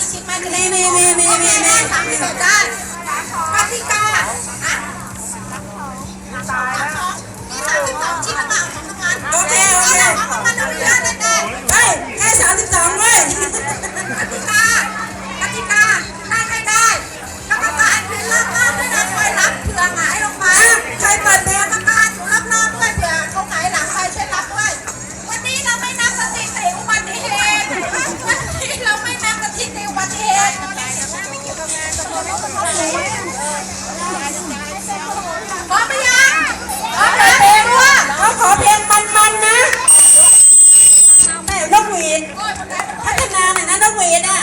จะคิดมาจะนี่นี่นี่นี่นี่นี่ทำให้เกิดได้ปฏิกาอะสามสองนี่สามสิบสองที่น้ำมันของน้ำมันโอเคโอเค หวีดพัฒนาหน่อยนะนกหวีดอะ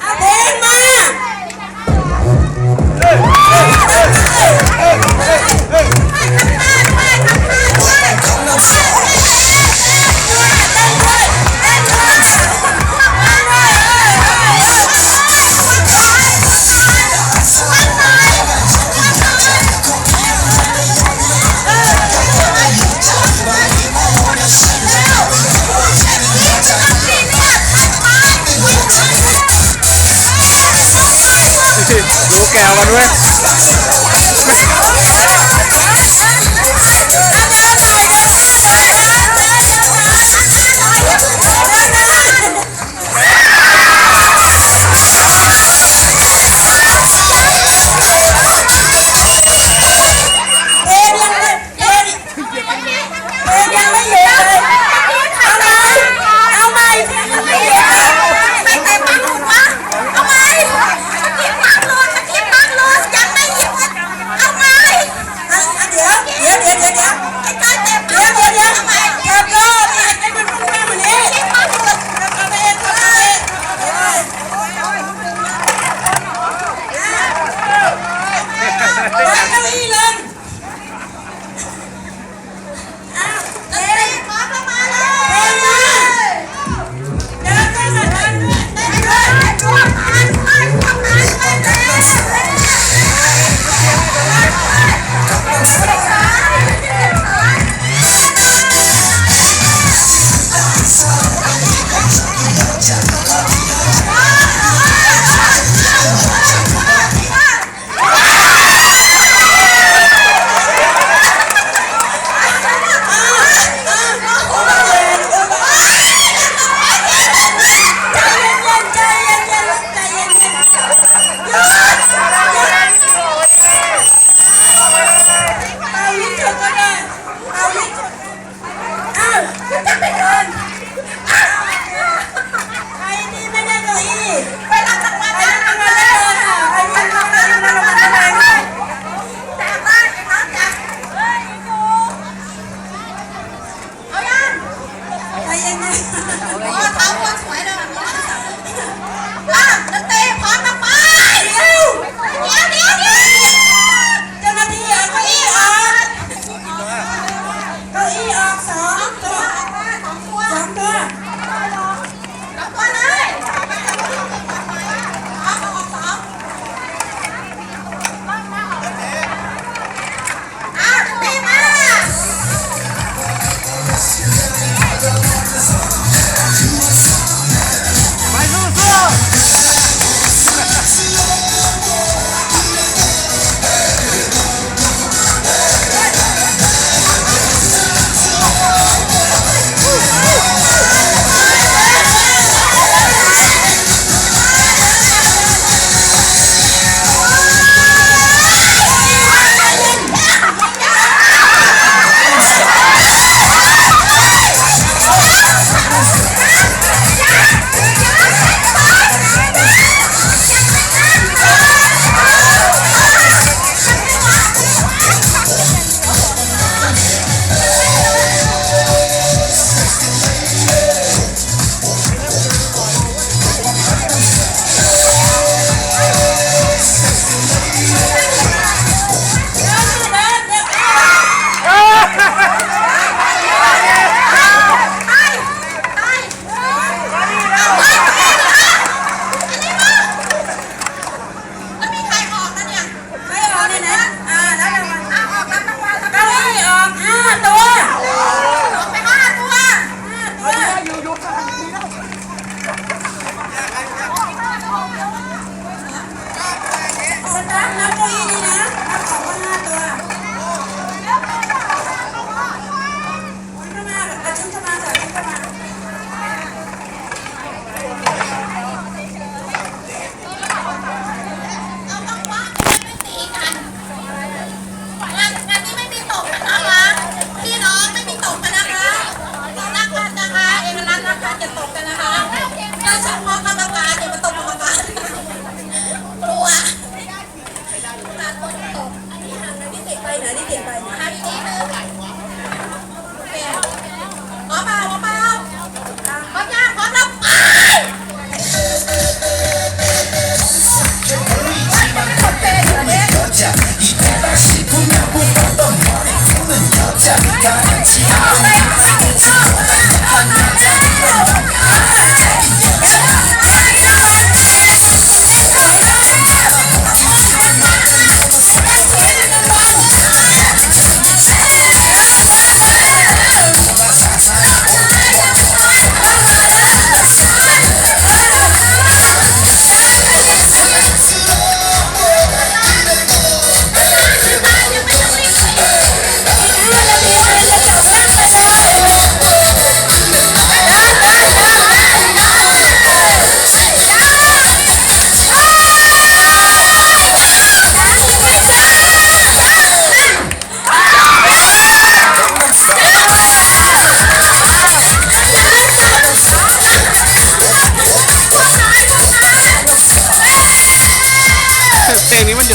เอาเพลงมาเฮ้ยเฮ้ยเฮ้ยเฮ้ยเฮ้ยเฮ้ยเฮ้ย กันเว้ย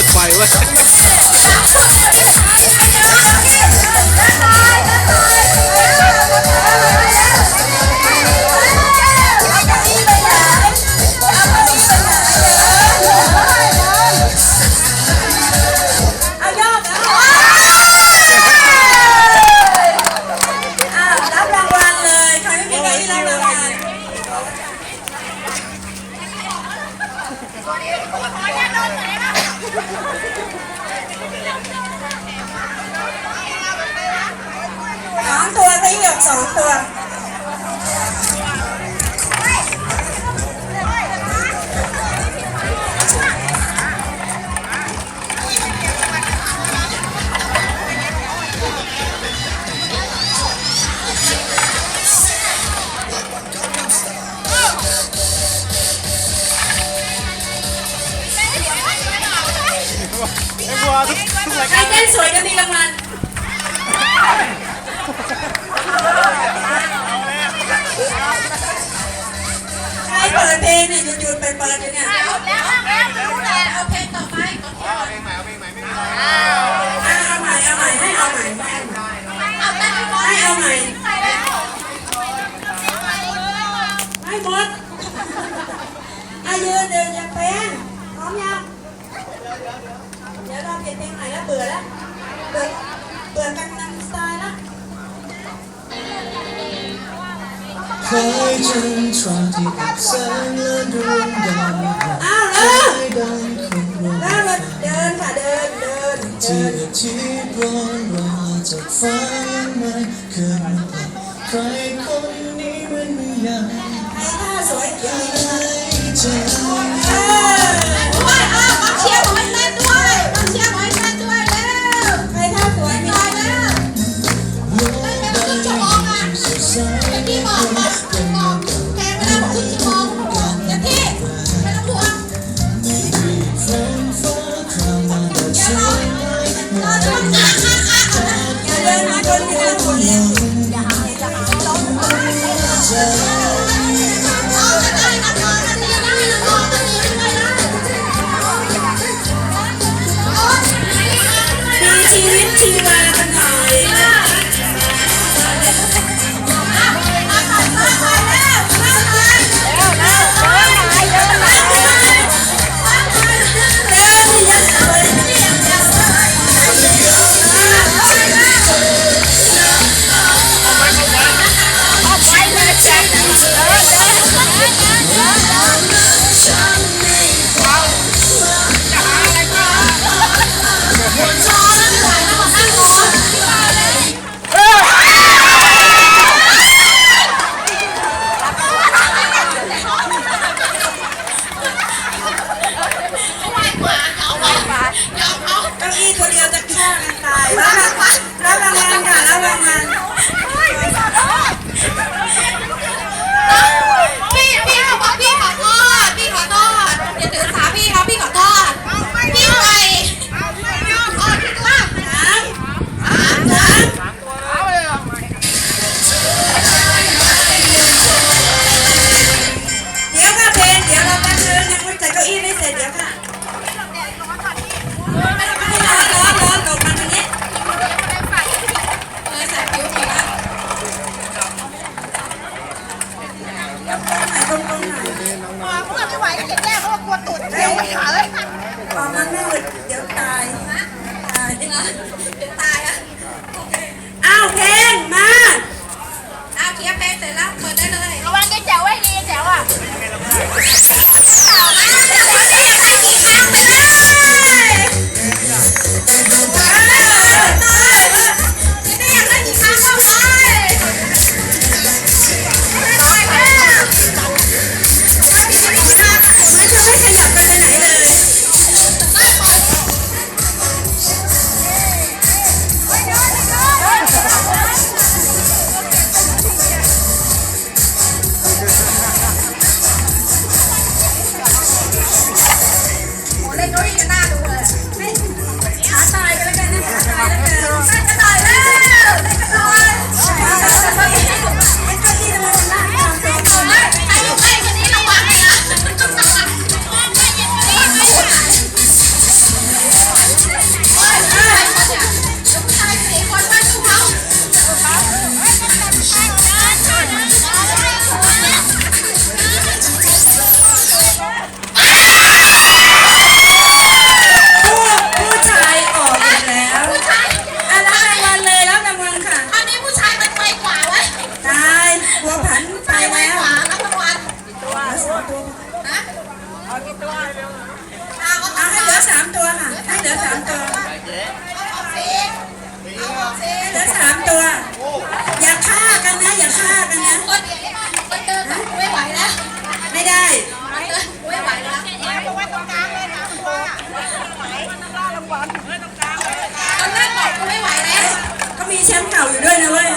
เพ สองตัวที่หยกสองตัว ไอ้บัวทุกทุกรายใครการเต้นสวยจะมีรางวัลใครเปิดเพลงเนี่ยหยุดๆไปเปิดอยู่เนี่ยเอาแล้วแล้วรู้แหละเอาเพลงต่อไปเอะเอาใหม่เอาใหม่เอาให้เอาใหม่ให้เอาใหม่ให้เอาได้ไหมบอลให้เอาใหม่ให้หมดอายืนเดินอย่าแป้งพร้อมยัง ดี๋ยวเราเปลี่ยนเพลงใหม่แล้วเบื่อแล้วเบื่อเบื่อกันนังสไตล์ละเคยจนตราที่กับแสงและดวงดาวอ้าวเริ่มให้ดังคงรอเริ่มเดินค่ะเดินเดินเดิที่นอาทิตย์ร้อนรอจากฟ้ายังไม่เคยมาใครคนนี้มันไม่ยากใครท่าสวยเกี่ยวใ Chihuahua. มืดเดี๋ยวตายนะตายเดี๋ยวตายอะอ้าวเพลงมาอ้าวเคลียร์เพลงเสร็จแล้วเปิดได้เลยระวังแกเจ๋วไว้ดีเจ๋วอะเปล่ามากแจ๋วแจ๋วดีมาก ไม่ได้ ไม่ไหวแล้วบอกว่าตรงกลางเลยนะตัว่าไหวตรงกลางเลางตอนแรกบอกก็ไม่ไหวแล้ว ก็มีแชมป์เก่าอยู่ด้วยนะเว้ย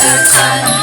good time.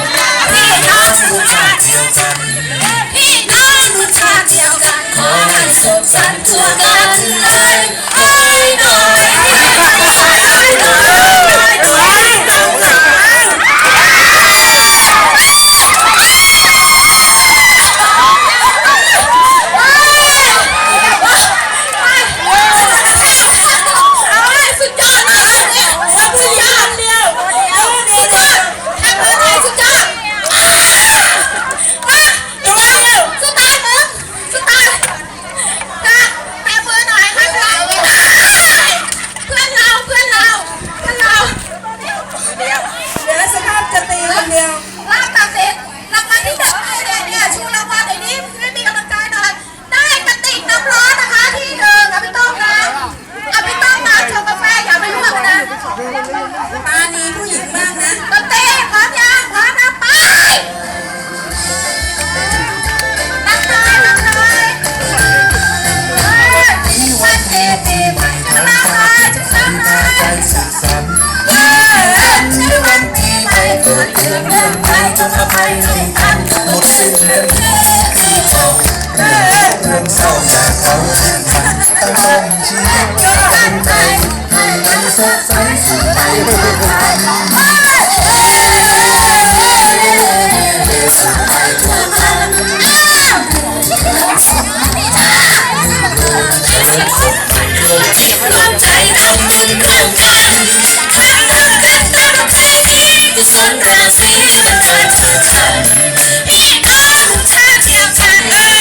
จะทำไมให้ท่านหมดสิ้นเรื่องเรื่องเศร้าจากเขา Sometimes we feel like two times. Me and I will turn you time.